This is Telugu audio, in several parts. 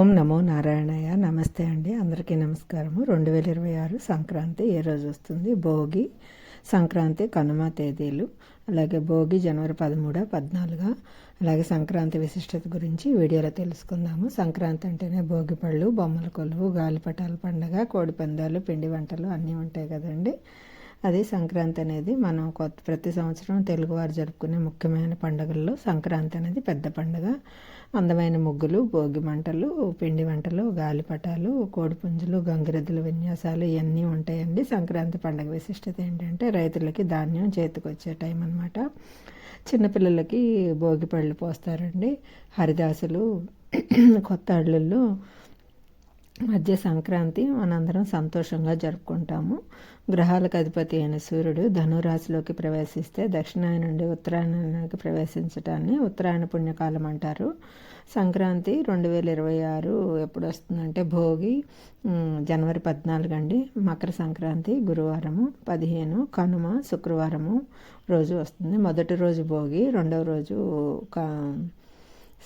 ఓం నమో నారాయణయ్య. నమస్తే అండి. అందరికీ నమస్కారము. రెండు వేల ఇరవై ఆరు సంక్రాంతి ఏ రోజు వస్తుంది? భోగి సంక్రాంతి కనుమ తేదీలు అలాగే భోగి జనవరి పదమూడు పద్నాలుగు అలాగే సంక్రాంతి విశిష్టత గురించి వీడియోలో తెలుసుకుందాము. సంక్రాంతి అంటేనే భోగి పళ్ళు బొమ్మల కొలువు గాలిపటాల పండగ కోడి పందాలు పిండి వంటలు అన్నీ ఉంటాయి కదండి. అది సంక్రాంతి అనేది మనం కొత్త ప్రతి సంవత్సరం తెలుగువారు జరుపుకునే ముఖ్యమైన పండుగల్లో సంక్రాంతి అనేది పెద్ద పండుగ. అందమైన ముగ్గులు భోగి మంటలు పిండి వంటలు గాలిపటాలు కోడిపుంజులు గంగిరెద్దుల విన్యాసాలు ఇవన్నీ ఉంటాయండి. సంక్రాంతి పండుగ విశిష్టత ఏంటంటే రైతులకి ధాన్యం చేతికొచ్చే టైం అనమాట చిన్నపిల్లలకి భోగి పళ్ళు పోస్తారండి. హరిదాసులు కొత్త అల్లుళ్ళు మధ్య సంక్రాంతి మనందరం సంతోషంగా జరుపుకుంటాము. గ్రహాలకు అధిపతి అయిన సూర్యుడు ధనురాశిలోకి ప్రవేశిస్తే దక్షిణాయన నుండి ఉత్తరాయణానికి ప్రవేశించడాన్ని ఉత్తరాయణ పుణ్యకాలం అంటారు. సంక్రాంతి రెండు వేల ఇరవై ఆరు ఎప్పుడు వస్తుందంటే భోగి జనవరి పద్నాలుగు అండి. మకర సంక్రాంతి గురువారము పదిహేను కనుమ శుక్రవారము రోజు వస్తుంది. మొదటి రోజు భోగి రెండవ రోజు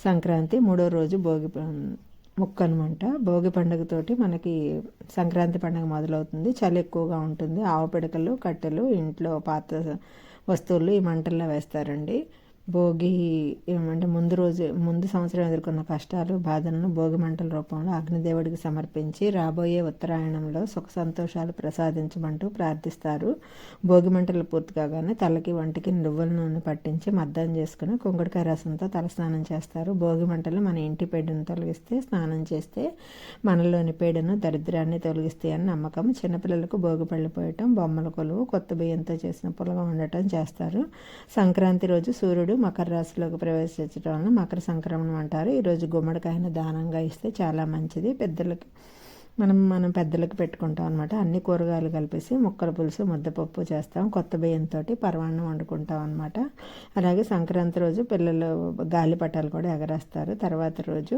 సంక్రాంతి మూడో రోజు భోగి ముక్క అనమాట భోగి పండుగతోటి మనకి సంక్రాంతి పండుగ మొదలవుతుంది. చలి ఎక్కువగా ఉంటుంది. ఆవు పిడకలు కట్టెలు ఇంట్లో పాత వస్తువులు ఈ మంటల్లో వేస్తారండి. భోగి ఏమంటే ముందు రోజు ముందు సంవత్సరం ఎదుర్కొన్న కష్టాలు బాధలను భోగి మంటల రూపంలో అగ్నిదేవుడికి సమర్పించి రాబోయే ఉత్తరాయణంలో సుఖ సంతోషాలు ప్రసాదించమంటూ ప్రార్థిస్తారు. భోగి మంటలు పూర్తి కాగానే తలకి వంటికి నువ్వుల నూనె పట్టించి మద్దం చేసుకుని కుంకుడికాయ రసంతో తలస్నానం చేస్తారు. భోగి మంటలు మన ఇంటి పేడను తొలగిస్తే స్నానం చేస్తే మనలోని పేడను దరిద్రాన్ని తొలగిస్తాయని నమ్మకం. చిన్నపిల్లలకు భోగి పళ్ళు పోయటం బొమ్మల కొలువు కొత్త బియ్యంతో చేసిన పులగ ఉండటం చేస్తారు. సంక్రాంతి రోజు సూర్యుడు సూర్యుడు మకర రాశిలోకి ప్రవేశించడం వలన మకర సంక్రమణం అంటారు. ఈరోజు గుమ్మడికాయను దానంగా ఇస్తే చాలా మంచిది. పెద్దలకి మనం మనం పెద్దలకు పెట్టుకుంటాం అనమాట అన్ని కూరగాయలు కలిపేసి ముక్కల పులుసు ముద్దపప్పు చేస్తాం. కొత్త బియ్యంతో పరవాన్నం వండుకుంటాం అనమాట అలాగే సంక్రాంతి రోజు పిల్లలు గాలిపటాలు కూడా ఎగరేస్తారు. తర్వాత రోజు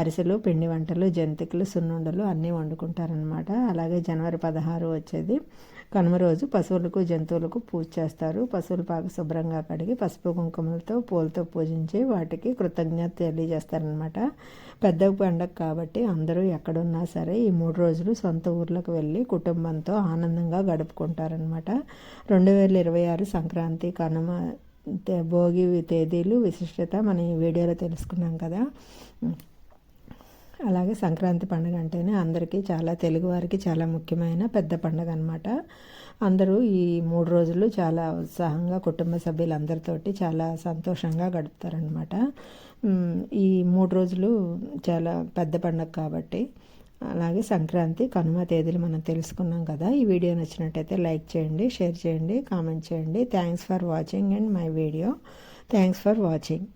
అరిసెలు పిండి వంటలు జంతికలు సున్నుండలు అన్నీ వండుకుంటారనమాట అలాగే జనవరి పదహారు వచ్చేది. కనుమ రోజు పశువులకు జంతువులకు పూజ చేస్తారు. పశువుల పాక శుభ్రంగా కడిగి పసుపు కుంకుమలతో పూలతో పూజించి వాటికి కృతజ్ఞత తెలియజేస్తారనమాట పెద్ద పండగ కాబట్టి అందరూ ఎక్కడున్నా సరే ఈ మూడు రోజులు సొంత ఊర్లకు వెళ్ళి కుటుంబంతో ఆనందంగా గడుపుకుంటారనమాట రెండు వేల ఇరవై ఆరు సంక్రాంతి కనుమ భోగి తేదీలు విశిష్టత మన ఈ వీడియోలో తెలుసుకున్నాం కదా. అలాగే సంక్రాంతి పండుగ అంటేనే అందరికీ చాలా తెలుగువారికి చాలా ముఖ్యమైన పెద్ద పండుగ అనమాట అందరూ ఈ మూడు రోజులు చాలా ఉత్సాహంగా కుటుంబ సభ్యులందరితోటి చాలా సంతోషంగా గడుపుతారనమాట ఈ మూడు రోజులు చాలా పెద్ద పండుగ కాబట్టి అలాగే సంక్రాంతి కనుమ తేదీలు మనం తెలుసుకున్నాం కదా. ఈ వీడియో నచ్చినట్టయితే లైక్ చేయండి షేర్ చేయండి కామెంట్ చేయండి. Thanks for watching and my video thanks for watching